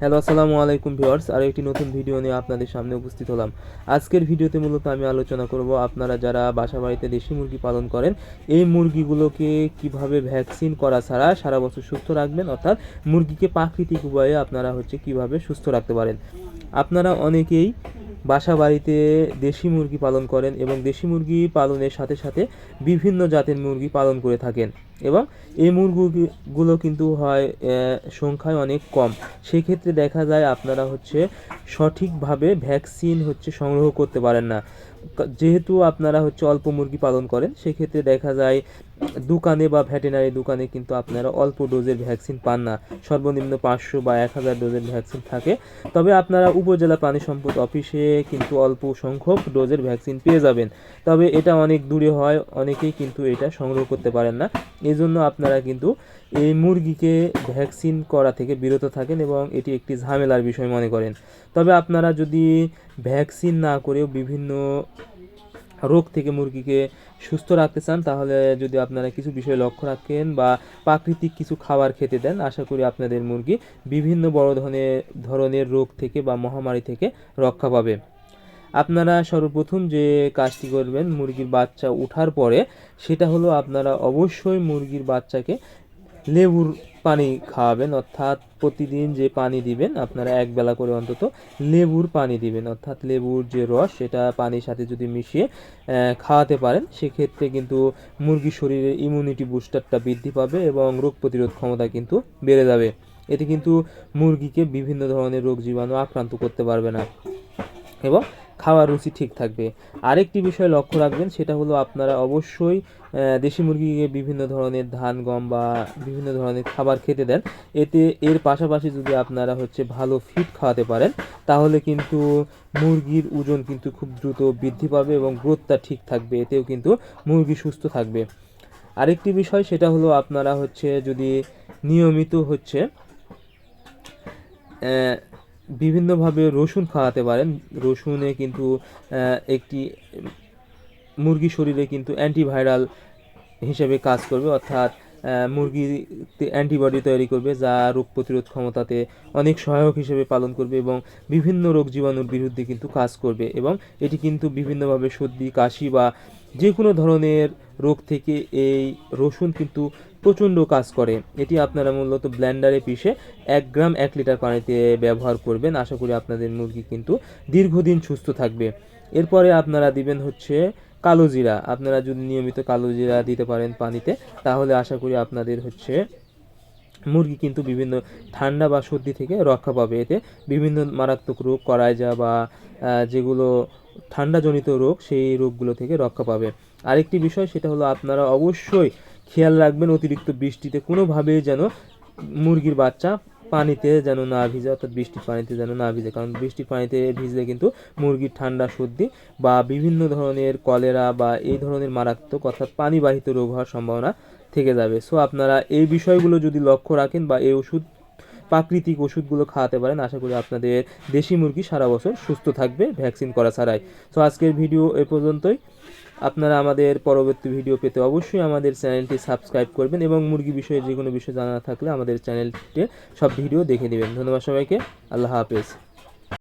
Hello আসসালামু আলাইকুম viewers. আর একটি নতুন ভিডিও নিয়ে আপনাদের সামনে উপস্থিত হলাম। আজকের ভিডিওতে মূলত আমি আলোচনা করব আপনারা যারা বাসা বাড়িতে দেশি মুরগি পালন করেন, এই মুরগিগুলোকে কীভাবে ভ্যাকসিন করা ছাড়া সারা বছর সুস্থ রাখবেন, অর্থাৎ মুরগিকে প্রাকৃতিক উপায়ে আপনারা হচ্ছে কীভাবে সুস্থ রাখতে পারেন। আপনারা অনেকেই বাসা বাড়িতে দেশি মুরগি পালন করেন এবং দেশি মুরগি পালনের সাথে সাথে বিভিন্ন জাতের মুরগি পালন করে থাকেন এবং এই মুরগিগুলো কিন্তু হয় সংখ্যায় অনেক কম। সেক্ষেত্রে দেখা যায় আপনারা হচ্ছে সঠিকভাবে ভ্যাকসিন হচ্ছে সংগ্রহ করতে পারেন না। যেহেতু আপনারা হচ্ছে অল্প মুরগি পালন করেন, সেক্ষেত্রে দেখা যায় দোকানে বা ভেটেনারি দোকানে কিন্তু আপনারা অল্প ডোজের ভ্যাকসিন পান না। সর্বনিম্ন পাঁচশো বা এক হাজার ডোজের ভ্যাকসিন থাকে। তবে আপনারা উপজেলা প্রাণী সম্পদ অফিসে কিন্তু অল্প সংখ্যক ডোজের ভ্যাকসিন পেয়ে যাবেন। তবে এটা অনেক দূরে হয়, অনেকেই কিন্তু এটা সংগ্রহ করতে পারেন না। এই জন্য আপনারা কিন্তু এই মুরগিকে ভ্যাকসিন করা থেকে বিরত থাকেন এবং এটি একটি ঝামেলার বিষয় মনে করেন। তবে আপনারা যদি ভ্যাকসিন না করেও বিভিন্ন রোগ থেকে মুরগিকে সুস্থ রাখতে চান, তাহলে যদি আপনারা কিছু বিষয় লক্ষ্য রাখেন বা প্রাকৃতিক কিছু খাবার খেতে দেন, আশা করি আপনাদের মুরগি বিভিন্ন বড় ধরনের ধরনের রোগ থেকে বা মহামারী থেকে রক্ষা পাবে। আপনারা সর্বপ্রথম যে কাজটি করবেন মুরগির বাচ্চা ওঠার পরে, সেটা হলো আপনারা অবশ্যই মুরগির বাচ্চাকে লেবুর পানি খাওয়াবেন, অর্থাৎ প্রতিদিন যে পানি দিবেন, আপনারা এক বেলা করে অন্তত লেবুর পানি দিবেন, অর্থাৎ লেবুর যে রস, সেটা পানির সাথে যদি মিশিয়ে খাওয়াতে পারেন, সেক্ষেত্রে কিন্তু মুরগির শরীরে ইমিউনিটি বুস্টারটা বৃদ্ধি পাবে এবং রোগ প্রতিরোধ ক্ষমতা কিন্তু বেড়ে যাবে। এতে কিন্তু মুরগিকে বিভিন্ন ধরনের রোগ জীবাণু আক্রান্ত করতে পারবে না। এবং খাওয়ার রুচি ঠিক থাকবে। আরেকটি বিষয় লক্ষ্য রাখবেন, সেটা হলো আপনারা অবশ্যই দেশি মুরগিকে বিভিন্ন ধরনের ধান, গম বা বিভিন্ন ধরনের খাবার খেতে দেন। এতে এর পাশাপাশি যদি আপনারা হচ্ছে ভালো ফিড খাওয়াতে পারেন, তাহলে কিন্তু মুরগির ওজন কিন্তু খুব দ্রুত বৃদ্ধি পাবে এবং গ্রোথটা ঠিক থাকবে, এতেও কিন্তু মুরগি সুস্থ থাকবে। আরেকটি বিষয়, সেটা হলো আপনারা হচ্ছে যদি নিয়মিত হচ্ছে বিভিন্নভাবে রসুন খাওয়াতে পারেন। রসুনে কিন্তু একটি মুরগি শরীরে কিন্তু অ্যান্টিভাইরাল হিসেবে কাজ করবে, অর্থাৎ আহ, মুরগিতে অ্যান্টিবডি তৈরি করবে যা রোগ প্রতিরোধ ক্ষমতাতে অনেক সহায়ক হিসেবে পালন করবে এবং বিভিন্ন রোগ জীবাণুর বিরুদ্ধে কিন্তু কাজ করবে এবং এটি কিন্তু বিভিন্নভাবে সর্দি কাশি বা যে কোনো ধরনের রোগ থেকে এই রসুন কিন্তু প্রচণ্ড কাজ করে। এটি আপনারা মূলত ব্ল্যান্ডারে পিষে এক গ্রাম এক লিটার পানিতে ব্যবহার করবেন। আশা করি আপনাদের মুরগি কিন্তু দীর্ঘদিন সুস্থ থাকবে। এরপরে আপনারা দিবেন হচ্ছে কালো জিরা। আপনারা যদি নিয়মিত কালো জিরা দিতে পারেন পানিতে, তাহলে আশা করি আপনাদের হচ্ছে মুরগি কিন্তু বিভিন্ন ঠান্ডা বা সর্দি থেকে রক্ষা পাবে। এতে বিভিন্ন মারাত্মক রোগ করায়জা বা যেগুলো ঠান্ডাজনিত রোগ, সেই রোগগুলো থেকে রক্ষা পাবে। আরেকটি বিষয় সেটা হলো আপনারা অবশ্যই খেয়াল রাখবেন অতিরিক্ত বৃষ্টিতে। কোনোভাবেই যেন মুরগির বাচ্চা পানিতে যেন না ভিজে, অর্থাৎ বৃষ্টির পানিতে যেন না ভিজে। কারণ বৃষ্টির পানিতে ভিজলে কিন্তু মুরগির ঠান্ডা সর্দি বা বিভিন্ন ধরনের কলেরা বা এই ধরনের মারাত্মক, অর্থাৎ পানিবাহিত রোগ হওয়ার সম্ভাবনা থেকে যাবে। সো আপনারা এই বিষয়গুলো যদি লক্ষ্য রাখেন বা এই ওষুধ প্রাকৃতিক ওষুধগুলো খাওয়াতে পারেন। আশা করি আপনাদের দেশি মুরগি সারা বছর সুস্থ থাকবে, ভ্যাকসিন করা ছাড়াই। সো আজকের ভিডিও এ পর্যন্তই। আপনারা আমাদের পরবর্তী ভিডিও পেতে অবশ্যই আমাদের চ্যানেলটি সাবস্ক্রাইব করবেন এবং মুরগি বিষয়ে যে কোনো বিষয় জানা থাকলে আমাদের চ্যানেলটিতে সব ভিডিও দেখে নেবেন। ধন্যবাদ সবাইকে। আল্লাহ হাফেজ।